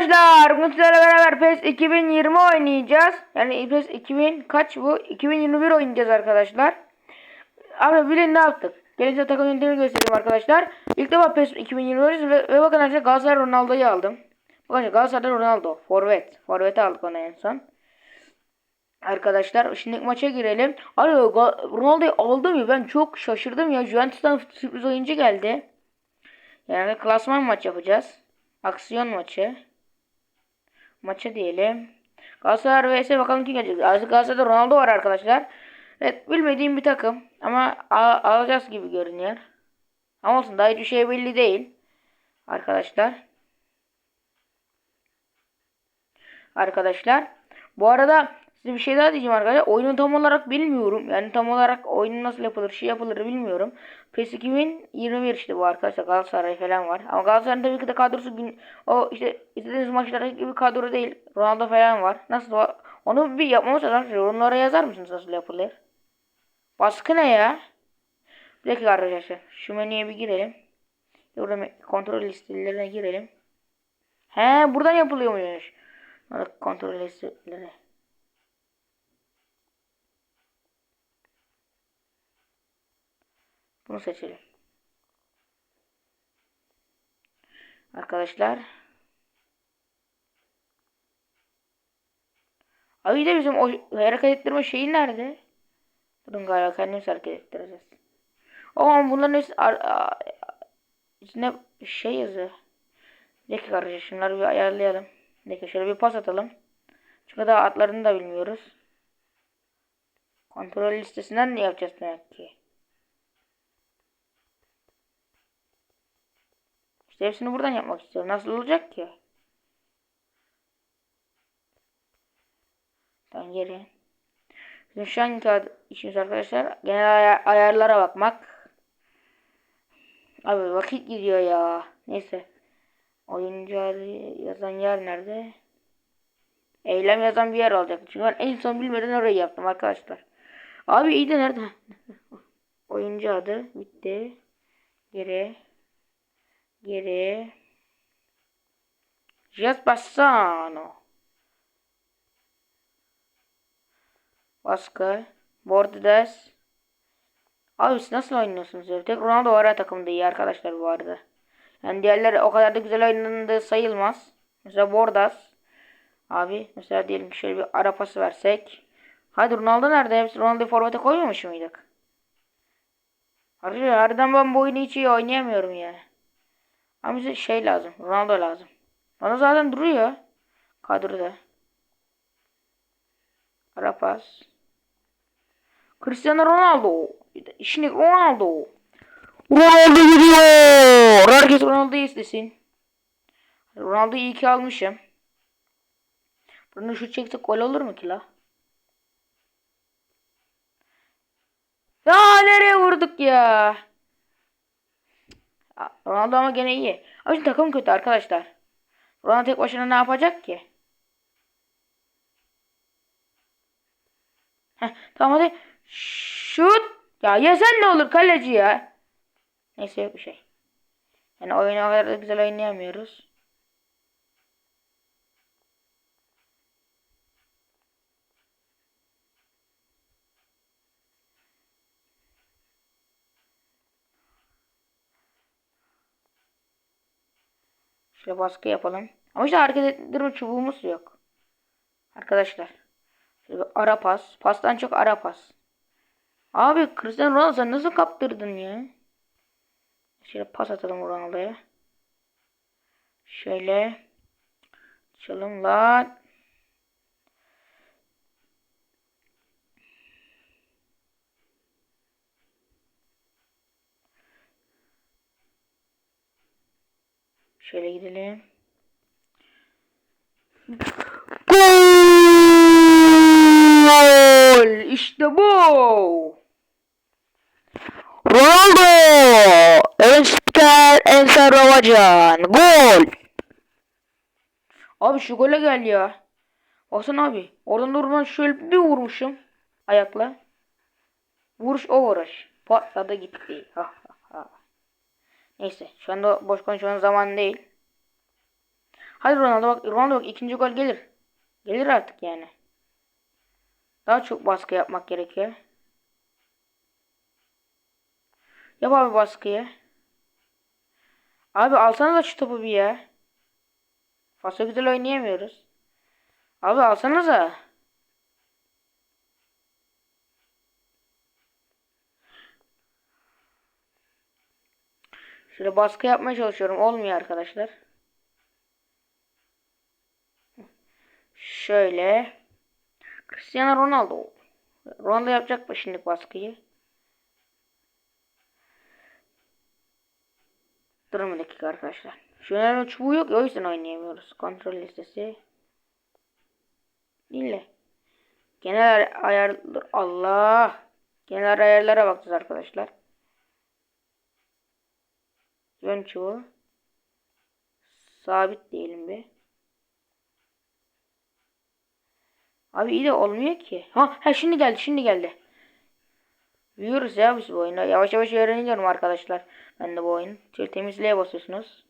Arkadaşlar bugün beraber PES 2020 oynayacağız. Yani PES 2000 kaç bu? 2021 oynayacağız arkadaşlar. Abi bilin ne yaptık? Gelin size takım yöntemini göstereyim arkadaşlar. İlk defa PES 2020 oynuyoruz ve, ve bakın arkadaşlar Galatasaray Ronaldo'yu aldım. Bakın Galatasaray'da Ronaldo. Forvet. Forvet'i aldık ona en son. Arkadaşlar şimdi maça girelim. Abi Ronaldo'yu aldım ya ben çok şaşırdım ya. Juventus'tan sürpriz oyuncu geldi. Yani klasman maç yapacağız. Aksiyon maçı. Maça diyelim. Galatasaray vs bakalım kim gelecek. Galatasaray'da Ronaldo var arkadaşlar. Evet bilmediğim bir takım. Ama a- alacağız gibi görünüyor. Ama olsun daha hiçbir şey belli değil. Arkadaşlar. Arkadaşlar. Bu arada size bir şey daha diyeceğim arkadaşlar. Oyunu tam olarak bilmiyorum. Yani tam olarak oyun nasıl yapılır, şey yapılır bilmiyorum. PES 2021 işte bu arkadaşlar. Galatasaray falan var. Ama Galatasaray'ın tabii ki de kadrosu bin, o işte izlediğiniz maçlardaki gibi kadro değil. Ronaldo falan var. Nasıl var? Onu bir yapmamız lazım. Yorumlara yazar mısınız nasıl yapılır? Baskı ne ya? Bir dakika arkadaşlar. Şu menüye bir girelim. Burada kontrol listelerine girelim. He buradan yapılıyormuş. Kontrol listeleri. Bunu seçelim. Arkadaşlar. Abi de bizim o hareket ettirme şeyi nerede? Durun galiba kendimiz hareket ettireceğiz. Ama bunların hepsi içinde şey yazıyor. Bir dakika arkadaşlar şunları bir ayarlayalım. Bir dakika şöyle bir pas atalım. Çünkü daha adlarını da bilmiyoruz. Kontrol listesinden ne yapacağız demek ki? İşte hepsini buradan yapmak istiyorum. Nasıl olacak ki? Tamam geri. Bizim şu anki işimiz arkadaşlar genel ay- ayarlara bakmak. Abi vakit gidiyor ya. Neyse. Oyuncu yazan yer nerede? Eylem yazan bir yer olacak. Çünkü ben en son bilmeden orayı yaptım arkadaşlar. Abi iyi de nerede? Oyuncu adı bitti. Geri. Geri. Just Bassano. Baskı. Bordes. Abi siz nasıl oynuyorsunuz? Tek Ronaldo var ya takımda iyi arkadaşlar bu arada. Yani diğerleri o kadar da güzel oynandığı sayılmaz. Mesela Bordas. Abi mesela diyelim ki şöyle bir ara pası versek. Hadi Ronaldo nerede? Hepsi Ronaldo'yu forvete koymamış? Arkadaşlar harbiden ben bu oyunu hiç iyi oynayamıyorum ya. Ama bize şey lazım. Ronaldo lazım. Ronaldo zaten duruyor. Kadroda. Ara pas. Cristiano Ronaldo. Şimdi Ronaldo. Ronaldo gidiyor. Herkes Ronaldo'yu istesin. Ronaldo'yu iyi ki almışım. Bunu şut çeksek gol olur mu ki la? Ya nereye vurduk ya? Ya, Ronaldo ama gene iyi. Ama şimdi takım kötü arkadaşlar. Ronaldo tek başına ne yapacak ki? Heh, tamam hadi. Şut. Ya yesen ne olur kaleci ya. Neyse yok bir şey. Yani oyunu o kadar da güzel oynayamıyoruz. Şöyle baskı yapalım. Ama işte hareket ettirme çubuğumuz yok. Arkadaşlar. Şöyle ara pas. Pastan çok ara pas. Abi Cristiano Ronaldo sen nasıl kaptırdın ya? Şöyle pas atalım Ronaldo'ya. Şöyle. Açalım lan. Şöyle gidelim. Gol! İşte bu. Ronaldo! Ön spiker Ensar Ravacan. Gol! Abi şu gole gel ya. Baksana abi. Oradan durmadan şöyle bir vurmuşum. Ayakla. Vuruş o vuruş. Patladı gitti. Ha. Neyse. Şu anda boş konuşmanın zamanı değil. Hadi Ronaldo bak Ronaldo bak ikinci gol gelir. Gelir artık yani. Daha çok baskı yapmak gerekiyor. Yap abi baskıyı. Abi alsana da şu topu bir ya. Fazla güzel oynayamıyoruz. Abi alsanıza. Şöyle baskı yapmaya çalışıyorum. Olmuyor arkadaşlar. Şöyle. Cristiano Ronaldo. Ronaldo yapacak mı şimdi baskıyı? Durun bir dakika arkadaşlar. Şu önemli çubuğu yok. O yüzden oynayamıyoruz. Kontrol listesi. Dinle. Genel ayar... Allah. Genel ayarlara bakacağız arkadaşlar. Yön çubuğu. Sabit diyelim bir. Abi iyi de olmuyor ki. Ha, ha şimdi geldi şimdi geldi. Büyüyoruz ya biz bu oyunda. Yavaş yavaş öğreniyorum arkadaşlar. Ben de bu oyun. Şöyle temizliğe basıyorsunuz.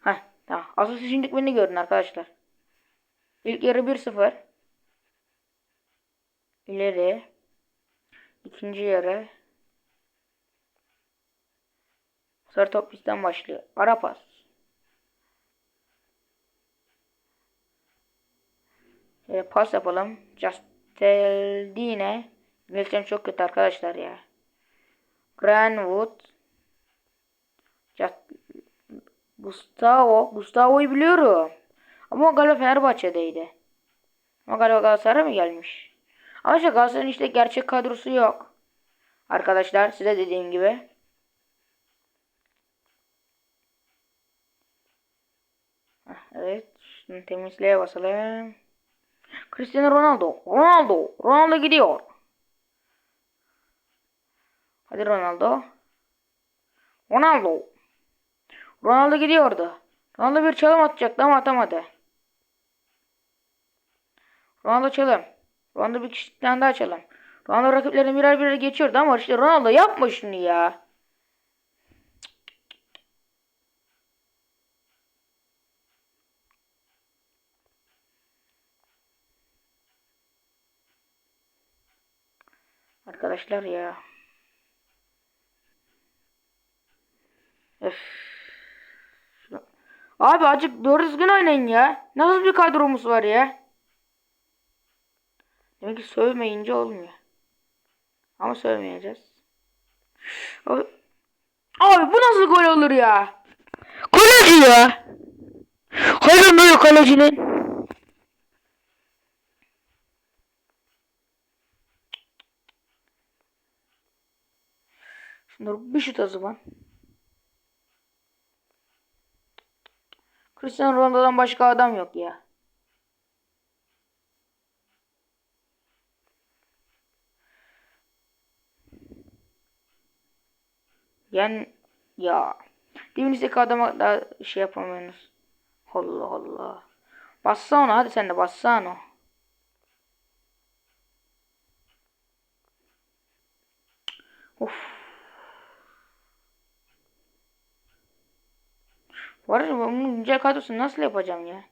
Ha tamam. Asıl siz şimdi beni görün arkadaşlar. İlk yarı 1-0. İleri. İkinci yarı. Sarı top bizden başlıyor. Ara pas. Şöyle pas yapalım. Casteldine. İngilizcem çok kötü arkadaşlar ya. Granwood. Just... Gustavo. Gustavo'yu biliyorum. Ama galiba Fenerbahçe'deydi. Ama galiba Galatasaray'a mı gelmiş? Ama işte Galatasaray'ın işte gerçek kadrosu yok. Arkadaşlar size dediğim gibi. Evet. Şimdi temizliğe basalım. Cristiano Ronaldo. Ronaldo. Ronaldo gidiyor. Hadi Ronaldo. Ronaldo. Ronaldo gidiyordu. Ronaldo bir çalım atacaktı ama atamadı. Ronaldo çalım. Ronaldo bir kişiden daha çalım. Ronaldo rakiplerini birer birer geçiyordu ama işte Ronaldo yapma şunu ya. Arkadaşlar ya. Öf. Abi acık doğru düzgün oynayın ya. Nasıl bir kadromuz var ya? Demek ki sövmeyince olmuyor. Ama sövmeyeceğiz. Abi, abi bu nasıl gol olur ya? Kaleci ya. Hayır böyle kalecinin. Şunları bir şut o zaman. Cristiano Ronaldo'dan başka adam yok ya. Yani ya dibinizdeki adama da şey yapamıyorsunuz. Allah Allah. Bassa onu hadi sen de bassa onu. Of. Var ya bunun güncel kadrosunu nasıl yapacağım ya?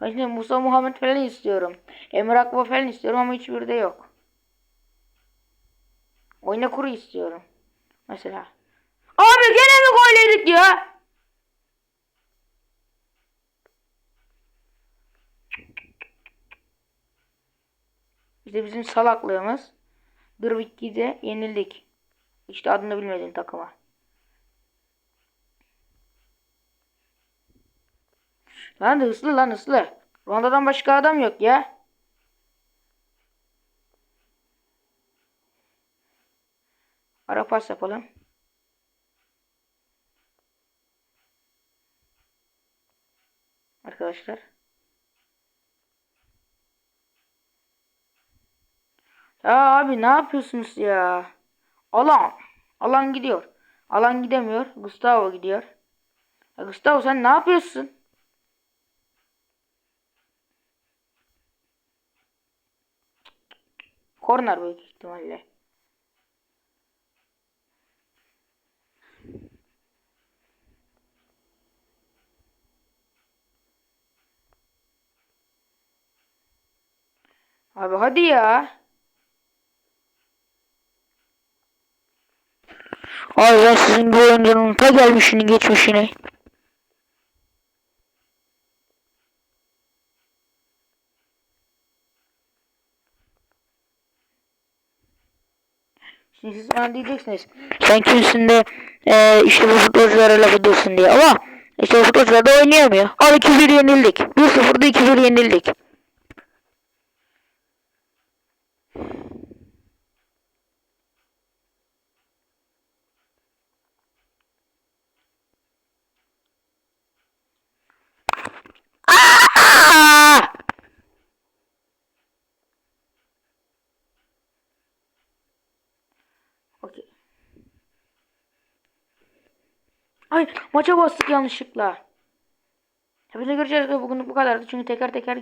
Ben şimdi Musa Muhammed falan istiyorum. Emre Akba falan istiyorum ama hiçbiri de yok. Oyna kuru istiyorum. Mesela. Abi gene mi gol yedik ya? İşte bizim salaklığımız. Dırvikki'de yenildik. İşte adını bilmediğin takıma. Lan hızlı lan hızlı. Ronda'dan başka adam yok ya. Ara pas yapalım. Arkadaşlar. Ya abi ne yapıyorsunuz ya? Alan. Alan gidiyor. Alan gidemiyor. Gustavo gidiyor. Ya Gustavo sen ne yapıyorsun? Korner büyük ihtimalle. Abi hadi ya. Ay ben sizin bu oyuncunun ta gelmişini geçmişini. Şimdi siz bana diyeceksiniz. Sen kimsin eee işte bu futbolculara laf ediyorsun diye ama işte bu futbolcular da oynayamıyor. Al 2-1 yenildik. 1-0'da 2-1 yenildik. Ay maça bastık yanlışlıkla. Hepinize görüşürüz. Bugün bu kadardı. Çünkü teker teker